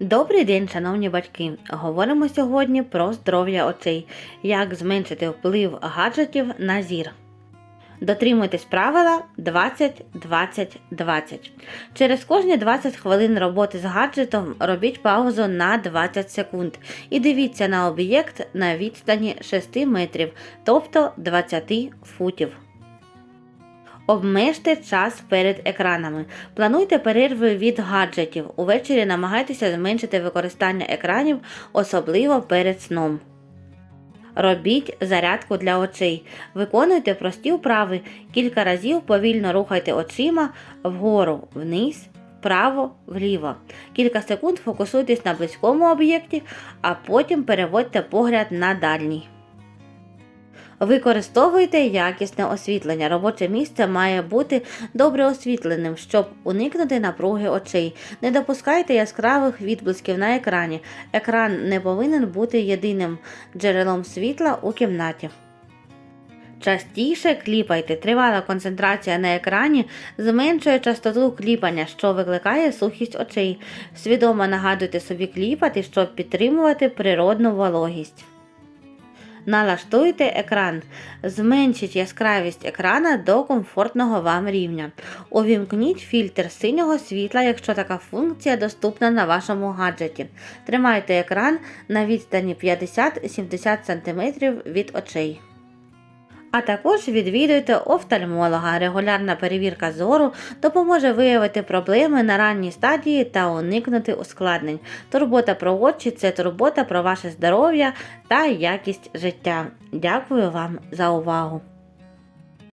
Добрий день, шановні батьки! Говоримо сьогодні про здоров'я очей, як зменшити вплив гаджетів на зір. Дотримуйтесь правила 20-20-20. Через кожні 20 хвилин роботи з гаджетом робіть паузу на 20 секунд і дивіться на об'єкт на відстані 6 метрів, тобто 20 футів. Обмежте час перед екранами. Плануйте перерви від гаджетів. Увечері намагайтеся зменшити використання екранів, особливо перед сном. Робіть зарядку для очей. Виконуйте прості вправи. Кілька разів повільно рухайте очима вгору, вниз, вправо, вліво. Кілька секунд фокусуйтесь на близькому об'єкті, а потім переводьте погляд на дальній. Використовуйте якісне освітлення. Робоче місце має бути добре освітленим, щоб уникнути напруги очей. Не допускайте яскравих відблисків на екрані. Екран не повинен бути єдиним джерелом світла у кімнаті. Частіше кліпайте. Тривала концентрація на екрані зменшує частоту кліпання, що викликає сухість очей. Свідомо нагадуйте собі кліпати, щоб підтримувати природну вологість. Налаштуйте екран. Зменшіть яскравість екрана до комфортного вам рівня. Увімкніть фільтр синього світла, якщо така функція доступна на вашому гаджеті. Тримайте екран на відстані 50-70 см від очей. А також відвідуйте офтальмолога. Регулярна перевірка зору допоможе виявити проблеми на ранній стадії та уникнути ускладнень. Турбота про очі це турбота про ваше здоров'я та якість життя. Дякую вам за увагу!